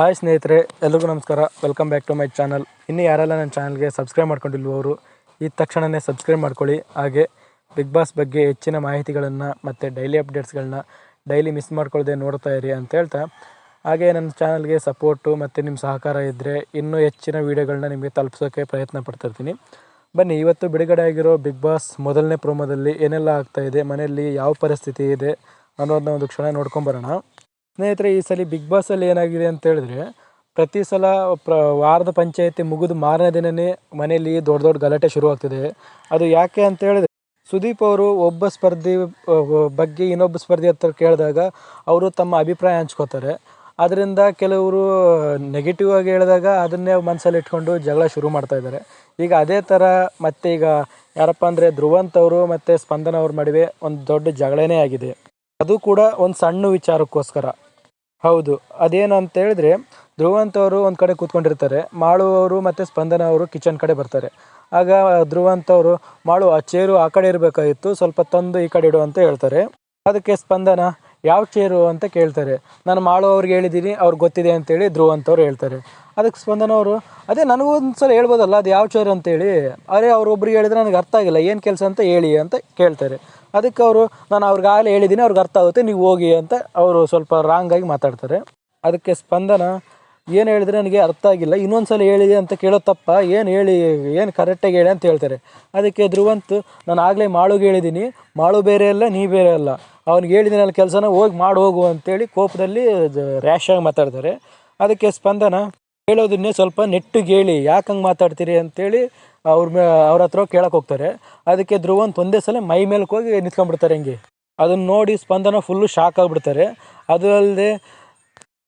Hi ಸ್ನೇಹಿತರೆ, ಎಲ್ರಿಗೂ ನಮಸ್ಕಾರ. Welcome back to my channel ಇನ್ನು ಯಾರೆಲ್ಲ ನನ್ನ ಚಾನಲ್ಗೆ ಸಬ್ಸ್ಕ್ರೈಬ್ ಮಾಡ್ಕೊಂಡಿಲ್ವೋ ಅವರು, ಈ ತಕ್ಷಣವೇ ಸಬ್ಸ್ಕ್ರೈಬ್ ಮಾಡ್ಕೊಳ್ಳಿ. ಹಾಗೆ ಬಿಗ್ ಬಾಸ್ ಬಗ್ಗೆ ಹೆಚ್ಚಿನ ಮಾಹಿತಿಗಳನ್ನು ಮತ್ತು ಡೈಲಿ ಅಪ್ಡೇಟ್ಸ್ಗಳನ್ನ ಡೈಲಿ ಮಿಸ್ ಮಾಡ್ಕೊಳ್ಳದೆ ನೋಡ್ತಾ ಇರಿ ಅಂತ ಹೇಳ್ತಾ. ಹಾಗೆ ನನ್ನ ಚಾನಲ್ಗೆ ಸಪೋರ್ಟು ಮತ್ತು ನಿಮ್ಮ ಸಹಕಾರ ಇದ್ದರೆ ಇನ್ನೂ ಹೆಚ್ಚಿನ ವೀಡಿಯೋಗಳನ್ನ ನಿಮಗೆ ತಲುಪಿಸೋಕ್ಕೆ ಪ್ರಯತ್ನ ಪಡ್ತಾಯಿರ್ತೀನಿ ಬನ್ನಿ, ಇವತ್ತು ಬಿಡುಗಡೆ ಆಗಿರೋ ಬಿಗ್ ಬಾಸ್ ಮೊದಲನೇ ಪ್ರೋಮೋದಲ್ಲಿ ಏನೆಲ್ಲ ಆಗ್ತಾಯಿದೆ ಮನೆಯಲ್ಲಿ ಯಾವ ಪರಿಸ್ಥಿತಿ ಇದೆ ಅನ್ನೋದನ್ನ ಒಂದು ಕ್ಷಣ ನೋಡ್ಕೊಂಬರೋಣ. ಸ್ನೇಹಿತರೆ, ಈ ಸಲ ಬಿಗ್ ಬಾಸಲ್ಲಿ ಏನಾಗಿದೆ ಅಂತ ಹೇಳಿದ್ರೆ, ಪ್ರತಿ ಸಲ ಪ್ರ, ವಾರದ ಪಂಚಾಯತಿ ಮುಗಿದು ಮಾರನೇ ದಿನವೇ ಮನೆಯಲ್ಲಿ ದೊಡ್ಡ ದೊಡ್ಡ ಗಲಾಟೆ ಶುರುವಾಗ್ತಿದೆ. ಅದು ಯಾಕೆ ಅಂತ ಹೇಳಿದ್ರೆ, ಸುದೀಪ್ ಅವರು ಒಬ್ಬ ಸ್ಪರ್ಧಿ ಬಗ್ಗೆ ಇನ್ನೊಬ್ಬ ಸ್ಪರ್ಧಿ ಹತ್ರ ಕೇಳಿದಾಗ ಅವರು ತಮ್ಮ ಅಭಿಪ್ರಾಯ ಹಂಚ್ಕೋತಾರೆ. ಅದರಿಂದ ಕೆಲವರು ನೆಗೆಟಿವ್ ಆಗಿ ಹೇಳಿದಾಗ ಅದನ್ನೇ ಮನಸ್ಸಲ್ಲಿ ಇಟ್ಕೊಂಡು ಜಗಳ ಶುರು ಮಾಡ್ತಾ ಇದ್ದಾರೆ. ಈಗ ಅದೇ ಥರ ಮತ್ತೆ ಈಗ ಯಾರಪ್ಪ ಅಂದರೆ ಧ್ರುವಂತ್ ಅವರು ಮತ್ತು ಸ್ಪಂದನ ಅವ್ರ ನಡುವೆ ಒಂದು ದೊಡ್ಡ ಜಗಳನೇ ಆಗಿದೆ. ಅದು ಕೂಡ ಒಂದು ಸಣ್ಣ ವಿಚಾರಕ್ಕೋಸ್ಕರ. ಹೌದು. ಅದೇನು ಅಂತ ಹೇಳಿದ್ರೆ, ಧ್ರುವಂತ ಅವರು ಒಂದು ಕಡೆ ಕೂತ್ಕೊಂಡಿರ್ತಾರೆ, ಮಾಳು ಅವರು ಮತ್ತು ಸ್ಪಂದನ ಅವರು ಕಿಚನ್ ಕಡೆ ಬರ್ತಾರೆ. ಆಗ ಧ್ರುವಂತ ಅವರು, ಮಾಳು, ಆ ಚೇರು ಆ ಕಡೆ ಇರಬೇಕಾಗಿತ್ತು, ಸ್ವಲ್ಪ ತಂದು ಈ ಕಡೆ ಇಡು ಅಂತ ಹೇಳ್ತಾರೆ. ಅದಕ್ಕೆ ಸ್ಪಂದನ, ಯಾವ ಚೇರು? ಅಂತ ಕೇಳ್ತಾರೆ. ನಾನು ಮಾಳು ಅವ್ರಿಗೆ ಹೇಳಿದ್ದೀನಿ, ಅವ್ರಿಗೆ ಗೊತ್ತಿದೆ ಅಂತೇಳಿ ಧ್ರುವಂತವ್ರು ಹೇಳ್ತಾರೆ. ಅದಕ್ಕೆ ಸ್ಪಂದನ ಅವರು, ಅದೇ ನನಗೂ ಒಂದು ಸಲ ಹೇಳ್ಬೋದಲ್ಲ, ಅದು ಯಾವ ಚೇರು ಅಂತೇಳಿ. ಅರೆ, ಅವ್ರೊಬ್ರಿಗೆ ಹೇಳಿದ್ರೆ ನನಗೆ ಅರ್ಥ ಆಗಿಲ್ಲ, ಏನು ಕೆಲಸ ಅಂತ ಹೇಳಿ ಅಂತ ಕೇಳ್ತಾರೆ. ಅದಕ್ಕೆ ಅವರು, ನಾನು ಅವ್ರಿಗಾಗಲೇ ಹೇಳಿದ್ದೀನಿ, ಅವ್ರಿಗೆ ಅರ್ಥ ಆಗುತ್ತೆ, ನೀವು ಹೋಗಿ ಅಂತ ಅವರು ಸ್ವಲ್ಪ ರಾಂಗಾಗಿ ಮಾತಾಡ್ತಾರೆ. ಅದಕ್ಕೆ ಸ್ಪಂದನ, ಏನು ಹೇಳಿದ್ರೆ ನನಗೆ ಅರ್ಥ ಆಗಿಲ್ಲ ಇನ್ನೊಂದು ಸಲ ಹೇಳಿದೆ ಅಂತ ಕೇಳೋ ತಪ್ಪ, ಏನು ಹೇಳಿ, ಏನು ಕರೆಕ್ಟಾಗಿ ಹೇಳಿ ಅಂತ ಹೇಳ್ತಾರೆ. ಅದಕ್ಕೆ ಧ್ರುವಂತ್, ನಾನು ಆಗಲೇ ಮಾಳುಗೆ ಹೇಳಿದ್ದೀನಿ, ಮಾಳು ಬೇರೆ ಅಲ್ಲ, ನೀ ಬೇರೆ ಅಲ್ಲ. ಅವ್ನಿಗೆ ಹೇಳಿದಿನಲ್ಲ ಕೆಲಸನ ಹೋಗಿ ಮಾಡಿ ಹೋಗು ಅಂತೇಳಿ ಕೋಪದಲ್ಲಿ ರ್ಯಾಶ್ ಆಗಿ ಮಾತಾಡ್ತಾರೆ. ಅದಕ್ಕೆ ಸ್ಪಂದನ ಹೇಳೋದನ್ನೇ ಸ್ವಲ್ಪ ನೆಟ್ಟಿಗೆ ಹೇಳಿ. ಯಾಕೆ ಹಂಗೆ ಮಾತಾಡ್ತೀರಿ ಅಂತೇಳಿ ಅವ್ರ ಮೇ, ಅವ್ರ ಹತ್ರ ಕೇಳಕ್ಕೆ ಹೋಗ್ತಾರೆ. ಅದಕ್ಕೆ ಧ್ರುವಂತ್ ಒಂದೇ ಸಲ ಮೈ ಮೇಲಕ್ಕೆ ಹೋಗಿ ನಿಂತ್ಕೊಂಡ್ಬಿಡ್ತಾರೆ ಹಿಂಗೆ. ಅದನ್ನು ನೋಡಿ ಸ್ಪಂದನ ಫುಲ್ಲು ಶಾಕ್ ಆಗಿಬಿಡ್ತಾರೆ. ಅದು ಅಲ್ಲದೆ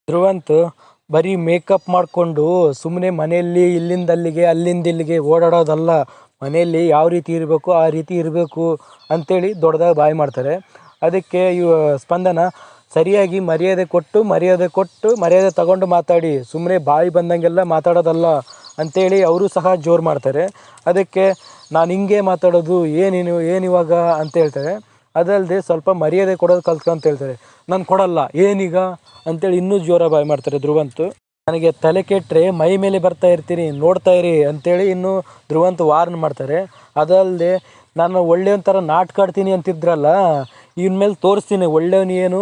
ಧ್ರುವಂತ್ ಬರೀ ಮೇಕಪ್ ಮಾಡಿಕೊಂಡು ಸುಮ್ಮನೆ ಮನೆಯಲ್ಲಿ ಇಲ್ಲಿಂದ ಅಲ್ಲಿಗೆ ಅಲ್ಲಿಂದ ಇಲ್ಲಿಗೆ ಓಡಾಡೋದಲ್ಲ. ಮನೆಯಲ್ಲಿ ಯಾವ ರೀತಿ ಇರಬೇಕು, ಆ ರೀತಿ ಇರಬೇಕು ಅಂಥೇಳಿ ದೊಡ್ಡದಾಗಿ ಬಾಯಿ ಮಾಡ್ತಾರೆ. ಅದಕ್ಕೆ ಇವ ಸ್ಪಂದನ ಸರಿಯಾಗಿ ಮರ್ಯಾದೆ ಕೊಟ್ಟು ಮರ್ಯಾದೆ ಕೊಟ್ಟು, ಮರ್ಯಾದೆ ತಗೊಂಡು ಮಾತಾಡಿ. ಸುಮ್ಮನೆ ಬಾಯಿ ಬಂದಂಗೆಲ್ಲ ಮಾತಾಡೋದಲ್ಲ ಅಂತೇಳಿ ಅವರು ಸಹ ಜೋರು ಮಾಡ್ತಾರೆ. ಅದಕ್ಕೆ ನಾನು ಹಿಂಗೆ ಮಾತಾಡೋದು ಏನೇನು ಏನು ಇವಾಗ ಅಂತ ಹೇಳ್ತಾರೆ. ಅದಲ್ಲದೆ ಸ್ವಲ್ಪ ಮರ್ಯಾದೆ ಕೊಡೋದು ಕಲ್ತ್ಕೊ ಅಂತ ಹೇಳ್ತಾರೆ. ನಾನು ಕೊಡಲ್ಲ, ಏನೀಗ ಅಂತೇಳಿ ಇನ್ನೂ ಜೋರ ಬಾಯಿ ಮಾಡ್ತಾರೆ ಧ್ರುವಂತು. ನನಗೆ ತಲೆ ಕೆಟ್ಟರೆ ಮೈ ಮೇಲೆ ಬರ್ತಾ ಇರ್ತೀನಿ, ನೋಡ್ತಾ ಇರಿ ಅಂತೇಳಿ ಇನ್ನೂ ಧ್ರುವಂತ ವಾರ್ನ್ ಮಾಡ್ತಾರೆ. ಅದಲ್ಲದೆ ನಾನು ಒಳ್ಳೆಯ ಒಂಥರ ನಾಟಕ ಆಡ್ತೀನಿ ಅಂತಿದ್ರಲ್ಲ ಇನ್ಮೇಲೆ ತೋರಿಸ್ತೀನಿ ಒಳ್ಳೆಯವನು ಏನು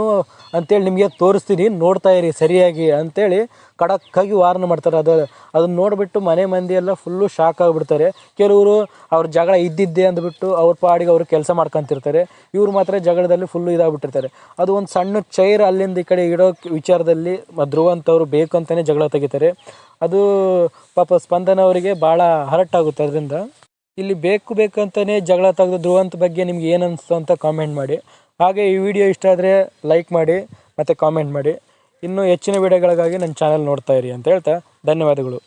ಅಂತೇಳಿ ನಿಮಗೆ ತೋರಿಸ್ತೀನಿ, ನೋಡ್ತಾ ಇರಿ ಸರಿಯಾಗಿ ಅಂತೇಳಿ ಖಡಕ್ಕಾಗಿ ವಾರ್ನ್ ಮಾಡ್ತಾರೆ. ಅದು ಅದನ್ನ ನೋಡಿಬಿಟ್ಟು ಮನೆ ಮಂದಿ ಎಲ್ಲ ಫುಲ್ಲು ಶಾಕ್ ಆಗಿಬಿಡ್ತಾರೆ. ಕೆಲವರು ಅವ್ರ ಜಗಳ ಇದ್ದಿದ್ದೆ ಅಂದ್ಬಿಟ್ಟು ಅವ್ರ ಪಾಡಿಗೆ ಅವರು ಕೆಲಸ ಮಾಡ್ಕೊತಿರ್ತಾರೆ. ಇವ್ರು ಮಾತ್ರ ಜಗಳದಲ್ಲಿ ಫುಲ್ಲು ಇದಾಗ್ಬಿಟ್ಟಿರ್ತಾರೆ. ಅದು ಒಂದು ಸಣ್ಣ ಚೈರ್ ಅಲ್ಲಿಂದ ಈ ಕಡೆ ಇಡೋ ವಿಚಾರದಲ್ಲಿ ಧ್ರುವಂತವ್ರು ಬೇಕು ಅಂತಲೇ ಜಗಳ ತೆಗಿತಾರೆ. ಅದು ಪಾಪ ಸ್ಪಂದನ ಅವರಿಗೆ ಭಾಳ ಹರಟ್ ಆಗುತ್ತೆ ಅದರಿಂದ. ಇಲ್ಲಿ ಬೇಕು ಬೇಕಂತಲೇ ಜಗಳ ತೆಗೆದು ಧ್ರುವಂತ ಬಗ್ಗೆ ನಿಮ್ಗೆ ಏನು ಅನಿಸ್ತು ಅಂತ ಕಾಮೆಂಟ್ ಮಾಡಿ. ಹಾಗೆ ಈ ವಿಡಿಯೋ ಇಷ್ಟ ಆದರೆ ಲೈಕ್ ಮಾಡಿ ಮತ್ತು ಕಾಮೆಂಟ್ ಮಾಡಿ. ಇನ್ನೂ ಹೆಚ್ಚಿನ ವಿಡಿಯೋಗಳಿಗಾಗಿ ನನ್ನ ಚಾನಲ್ ನೋಡ್ತಾ ಇರಿ ಅಂತ ಹೇಳ್ತಾ ಧನ್ಯವಾದಗಳು.